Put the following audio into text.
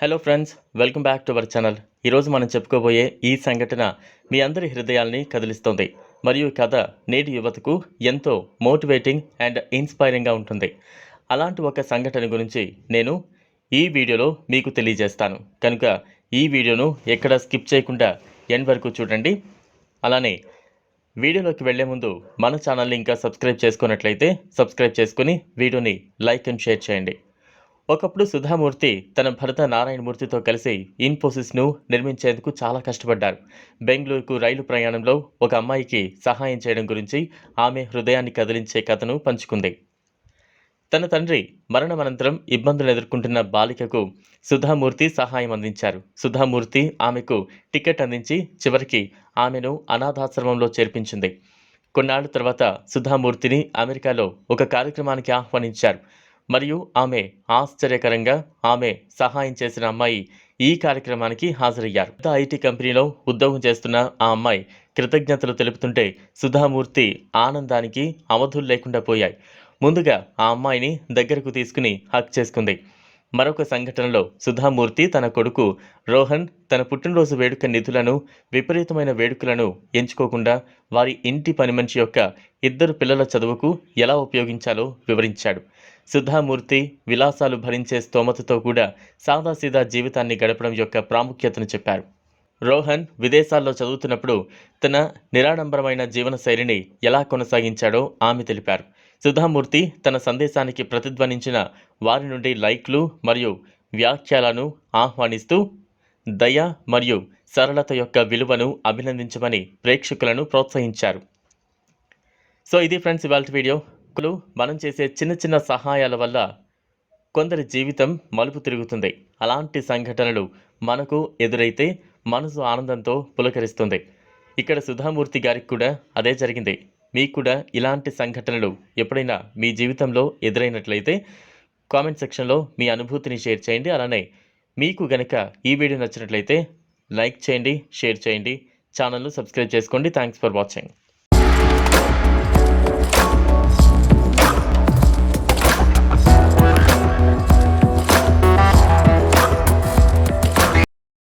Hello friends welcome back to our channel ఈరోజు మనం చెప్పుకోబోయే ఈ సంఘటన మీ అందరి హృదయాల్ని కదిలిస్తుంది. మరియు కథ నేటి యువతకు ఎంతో మోటివేటింగ్ అండ్ ఇన్స్పైరింగ్గా ఉంటుంది. అలాంటి ఒక సంఘటన గురించి నేను ఈ వీడియోలో మీకు తెలియజేస్తాను. కనుక ఈ వీడియోను ఎక్కడ స్కిప్ చేయకుండా ఎండ్ వరకు చూడండి. అలానే వీడియోలోకి వెళ్ళే ముందు మన ఛానల్ని ఇంకా సబ్స్క్రైబ్ చేసుకున్నట్లయితే సబ్స్క్రైబ్ చేసుకుని వీడియోని లైక్ అండ్ షేర్ చేయండి. ఒకప్పుడు సుధామూర్తి తన భర్త నారాయణమూర్తితో కలిసి ఇన్ఫోసిస్ను నిర్మించేందుకు చాలా కష్టపడ్డారు. బెంగళూరుకు రైలు ప్రయాణంలో ఒక అమ్మాయికి సహాయం చేయడం గురించి ఆమె హృదయాన్ని కదిలించే కథను పంచుకుంది. తన తండ్రి మరణమనంతరం ఇబ్బందులు ఎదుర్కొంటున్న బాలికకు సుధామూర్తి సహాయం అందించారు. సుధామూర్తి ఆమెకు టికెట్ అందించి చివరికి ఆమెను అనాథాశ్రమంలో చేర్పించింది. కొన్నాళ్ళ తర్వాత సుధామూర్తిని అమెరికాలో ఒక కార్యక్రమానికి ఆహ్వానించారు. మరియు ఆమె ఆశ్చర్యకరంగా ఆమె సహాయం చేసిన అమ్మాయి ఈ కార్యక్రమానికి హాజరయ్యారు. పెద్ద ఐటీ కంపెనీలో ఉద్యోగం చేస్తున్న ఆ అమ్మాయి కృతజ్ఞతలు తెలుపుతుంటే సుధామూర్తి ఆనందానికి అవధులు లేకుండా పోయాయి. ముందుగా ఆ అమ్మాయిని దగ్గరకు తీసుకుని హక్ చేసుకుంది. మరొక సంఘటనలో సుధామూర్తి తన కొడుకు రోహన్ తన పుట్టినరోజు వేడుక నిధులను విపరీతమైన వేడుకలను ఎంచుకోకుండా వారి ఇంటి పని మనిషి యొక్క ఇద్దరు పిల్లల చదువుకు ఎలా ఉపయోగించాలో వివరించాడు. సుధామూర్తి విలాసాలు భరించే స్తోమతతో కూడా సాదాసీదా జీవితాన్ని గడపడం యొక్క ప్రాముఖ్యతను చెప్పారు. రోహన్ విదేశాల్లో చదువుతున్నప్పుడు తన నిరాడంబరమైన జీవన శైలిని ఎలా కొనసాగించాడో ఆమె తెలిపారు. సుధామూర్తి తన సందేశానికి ప్రతిధ్వనించిన వారి నుండి లైక్లు మరియు వ్యాఖ్యలను ఆహ్వానిస్తూ దయ మరియు సరళత యొక్క విలువను అభినందించమని ప్రేక్షకులను ప్రోత్సహించారు. సో ఇది ఫ్రెండ్స్ ఇవాళ వీడియో. మనం చేసే చిన్న చిన్న సహాయాల వల్ల కొందరి జీవితం మలుపు తిరుగుతుంది. అలాంటి సంఘటనలు మనకు ఎదురైతే మనసు ఆనందంతో పులకరిస్తుంది. ఇక్కడ సుధామూర్తి గారికి కూడా అదే జరిగింది. మీకు కూడా ఇలాంటి సంఘటనలు ఎప్పుడైనా మీ జీవితంలో ఎదురైనట్లయితే కామెంట్ సెక్షన్లో మీ అనుభూతిని షేర్ చేయండి. అలానే మీకు గనక ఈ వీడియో నచ్చినట్లయితే లైక్ చేయండి షేర్ చేయండి ఛానల్ను సబ్స్క్రైబ్ చేసుకోండి. Thanks for watching.